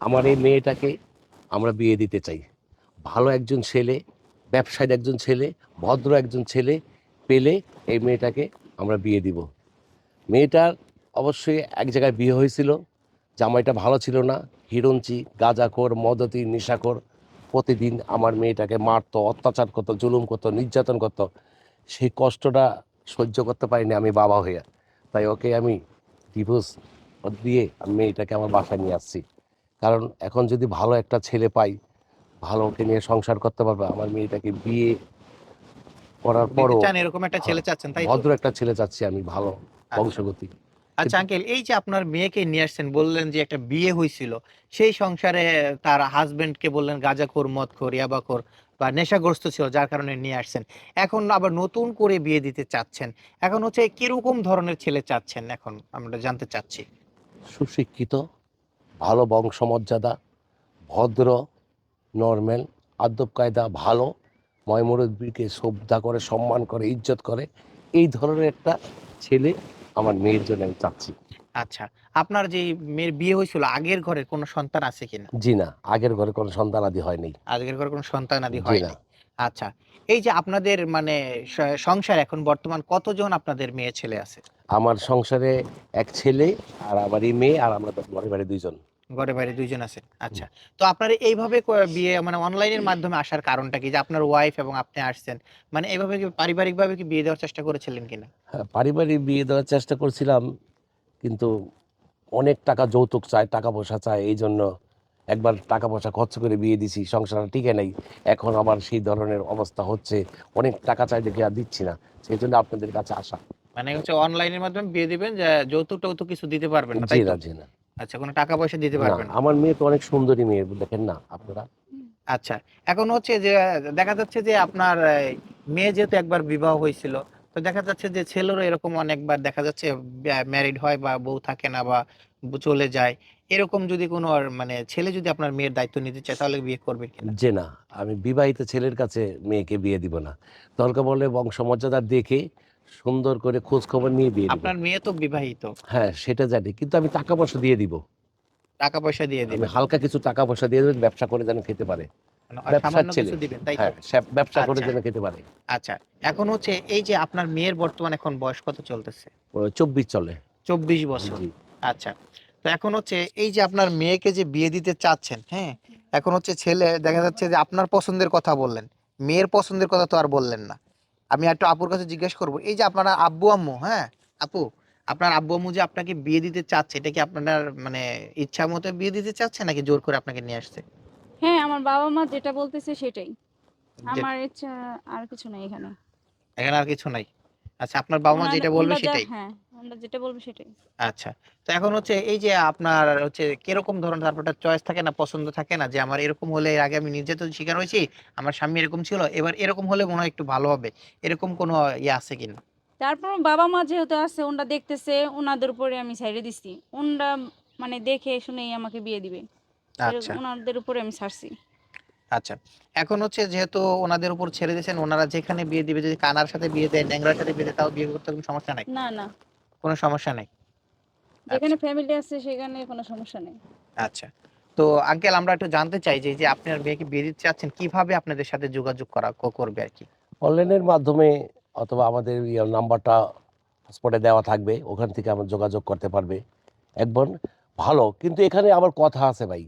আমার এই মেয়েটাকে আমরা বিয়ে দিতে চাই। ভালো একজন ছেলে, ব্যবসায়ী একজন ছেলে, ভদ্র একজন ছেলে পেলে এই মেয়েটাকে আমরা বিয়ে দিব। মেয়েটার অবশ্যই এক জায়গায় বিয়ে হয়েছিল, জামাইটা ভালো ছিল না হিরঞ্চি গাঁজাখোর, মদতি, নেশাখোর, প্রতিদিন আমার মেয়েটাকে মারতো, অত্যাচার করতো, জুলুম করতো, নির্যাতন করতো। সেই কষ্টটা সহ্য করতে পারিনি আমি বাবা হইয়া তাই ওকে আমি ডিভোর্স দিয়ে আমি মেয়েটাকে আমার বাসায় নিয়ে আসছি। কারণ এখন যদি ভালো একটা ছেলে পাই ভালো ওকে নিয়ে সংসার করতে পারবে আমার মেয়েটাকে বিয়ে করার পরও চান এরকম একটা ছেলে চাচ্ছেন তাই? ভদ্র একটা ছেলে চাচ্ছি আমি ভালো বংশগতি। আচ্ছা আঙ্কেল এই যে আপনার মেয়েকে নিয়ে আসছেন বললেন যে একটা বিয়ে হয়েছিল সেই সংসারে তার হাজবেন্ডকে বললেন গাঁজাখোর মদখোর ইয়াবাখোর বা নেশাগ্রস্ত ছিল যার কারণে নিয়ে আসছেন। এখন আবার নতুন করে বিয়ে দিতে চাচ্ছেন এখন হচ্ছে কীরকম ধরনের ছেলে চাচ্ছেন এখন আমরা জানতে চাচ্ছি? সুশিক্ষিত ভালো বংশমর্যাদা ভদ্র নর্মাল আদব কায়দা ভালো ময়মরদ্বীকে শ্রদ্ধা করে সম্মান করে ইজ্জত করে এই ধরনের একটা ছেলে আমার মেয়ের জন্য আমি চাচ্ছি। আচ্ছা আপনার যে মেয়ের বিয়ে হয়েছিল আগের ঘরে কোনো সন্তান আছে কিনা? জি না আগের ঘরে কোনো সন্তান আদি হয়নি আগের ঘরে কোনো সন্তান আদি হয় না। আচ্ছা এই যে আপনাদের মানে সংসার এখন বর্তমান কতজন আপনাদের মেয়ে ছেলে আছে? আমার সংসারে এক ছেলে আর আমারই মেয়ে আর আমরা ঘরে বাড়ি দুইজন। ঘরে বাইরে দুইজন আছে। আচ্ছা। তো আপনার এইভাবে বিয়ে মানে অনলাইনের মাধ্যমে আসার কারণটা কি যে আপনার ওয়াইফ এবং আপনি আসছেন মানে এইভাবে কি পারিবারিক ভাবে কি বিয়ে দেওয়ার চেষ্টা করেছিলেন কিনা? হ্যাঁ, পারিবারিক বিয়ে দেওয়ার চেষ্টা করছিলাম কিন্তু অনেক টাকা যৌতুক চায় টাকা পয়সা চায় এই জন্য একবার টাকা পয়সা খরচ করে বিয়ে দিছি সংসার টিকে নেই। এখন আবার সেই ধরনের অবস্থা হচ্ছে অনেক টাকা চাই দেখে আর দিচ্ছি না সেই জন্য আপনাদের কাছে আসা। মানে হচ্ছে অনলাইনের মাধ্যমে বিয়ে দিবেন যে যৌতুক টৌতুক কিছু দিতে পারবেন না তাই না জি না। আচ্ছা কোনো টাকা পয়সা দিতে পারবেন না? আমার মেয়ে তো অনেক সুন্দরী মেয়ে দেখেন না আপনারা। আচ্ছা এখন হচ্ছে যে দেখা যাচ্ছে যে আপনার মেয়ে যেহেতু একবার বিবাহ হয়েছিল তো দেখা যাচ্ছে যে ছেলেরও এরকম অনেকবার দেখা যাচ্ছে ম্যারিড হয় বা বউ থাকে না বা চলে যায়। এরকম যদি কোনো আর মানে ছেলে যদি আপনার মেয়ের দায়িত্ব নিতে চায় তাহলে বিয়ে করবেন কিনা? যে না আমি বিবাহিত ছেলের কাছে মেয়েকে বিয়ে দিব না। দরকার বলে বংশমর্যাদা দেখে সুন্দর করে খোঁজ খবর নিয়ে বিয়ে আপনার মেয়ে তো বিবাহিত। হ্যাঁ সেটা জানি কিন্তু আমি টাকা পয়সা দিয়ে দিব। টাকা পয়সা দিয়ে দিবেন। হালকা কিছু টাকা পয়সা দিয়ে দেবেন ব্যবসা করে যেন খেতে পারে। মানে ব্যবসার ছেলে। হ্যাঁ ব্যবসা করে আচ্ছা। যেন খেতে পারে। আচ্ছা এখন হচ্ছে এই যে আপনার মেয়ের বর্তমান এখন বয়স কত চলতেছে? চব্বিশ চলে। চব্বিশ বছর। আচ্ছা তো এখন হচ্ছে এই যে আপনার মেয়েকে যে বিয়ে দিতে চাচ্ছেন হ্যাঁ এখন হচ্ছে ছেলে দেখা যাচ্ছে যে আপনার পছন্দের কথা বললেন মেয়ের পছন্দের কথা তো আর বললেন না। আমি একটু আপুর কাছে জিজ্ঞেস করব এই যে আপনার আব্বু আম্মু হ্যাঁ? আপু আপনার আব্বু আম্মু যে আপনাকে বিয়ে দিতে চাচ্ছে এটা কি আপনার মানে ইচ্ছা মতো বিয়ে দিতে চাচ্ছে নাকি জোর করে আপনাকে নিয়ে আসছে? হ্যাঁ আমার বাবা মা যেটা বলতেছে সেটাই। আমার ইচ্ছা আর কিছু নাই এখানে। এখানে আর কিছু নাই? আচ্ছা আপনার বাবা মা যেটা বলবে সেটাই? হ্যাঁ। আমরা যেটা বলব সেটাই। আচ্ছা তো এখন হচ্ছে এই যে আপনার হচ্ছে কীরকম ধরনের তারপরটা চয়েস থাকে না পছন্দ থাকে না যে আমার এরকম হলে এর আগে আমি নির্যাতন শিকার হয়েছি আমার স্বামী এরকম ছিল এবার এরকম হলে মনে হয় একটু ভালো হবে এরকম কোনো ইয়ে আছে কিনা? তারপর বাবা মা যেহেতু আছে ওনরা দেখতেছে ওনাদের উপরে আমি ছাইড়ে দিছি ওনরা মানে দেখে শুনেই আমাকে বিয়ে দিবে। আচ্ছা। ওনাদের উপরে আমি ছাড়ছি। আচ্ছা এখন হচ্ছে যেহেতু ওনাদের উপর ছেড়ে দিয়েছেন ওনারা যেখানে বিয়ে দিবে যদি কানার সাথে বিয়ে দেয় ন্যাংরার সাথে বিয়ে দেয় তাও বিয়ে করতে কোনো সমস্যা নাই? না না। কোনো সমস্যা নাই? যেখানে ফ্যামিলি আছে সেখানে কোনো সমস্যা নেই। আচ্ছা। তো আঙ্কেল আমরা একটু জানতে চাই যে আপনার মেয়েকে বিয়ে দিতে চাচ্ছেন কীভাবে আপনাদের সাথে যোগাযোগ করা করবে আর কি? অনলাইনের মাধ্যমে অথবা আমাদের ইয়ে নাম্বারটা পাসপোর্টে দেওয়া থাকবে ওখান থেকে আমার যোগাযোগ করতে পারবে। একবার ভালো কিন্তু এখানে আবার কথা আছে ভাই।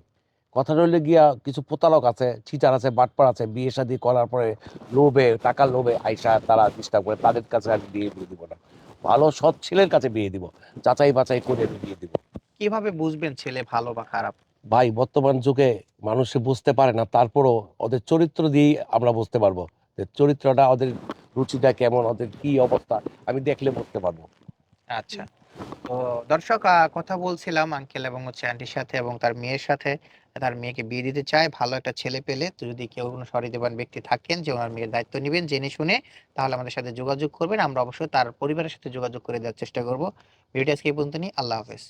কথা রইলে গিয়া কিছু প্রতারক আছে চিটার আছে বাটপার আছে বিয়ে শাদী করার পরে লোভে টাকার লোভে আইসা তারা ডিস্টার্ব করে তাদের কাছে আর বিয়ে দিয়ে দিব না। ভালো সৎ ছেলের কাছে বিয়ে দিব যাচাই বাচাই করে আমি বিয়ে দিব। কীভাবে বুঝবেন ছেলে ভালো বা খারাপ? ভাই বর্তমান যুগে মানুষে বুঝতে পারে না তারপরও ওদের চরিত্র দিয়েই আমরা বুঝতে পারব যে চরিত্রটা ওদের রুচিটা কেমন ওদের কি অবস্থা আমি দেখলে বুঝতে পারব। আচ্ছা। তো দর্শক কথা বলছিলাম আঙ্কেল এবং হচ্ছে আন্টির সাথে এবং তার মেয়ের সাথে। তার মেয়েকে বিয়ে দিতে চায়, ভালো একটা ছেলে পেলে। তো যদি কেউ কোনো সহৃদয়বান ব্যক্তি থাকেন, যে ওনার মেয়ের দায়িত্ব নেবেন, জেনে শুনে তাহলে আমাদের সাথে যোগাযোগ করবেন। আমরা অবশ্যই তার পরিবারের সাথে যোগাযোগ করে দেওয়ার চেষ্টা করব। ভিডিও আজকে এই পর্যন্ত নিই আল্লাহ হাফেজ।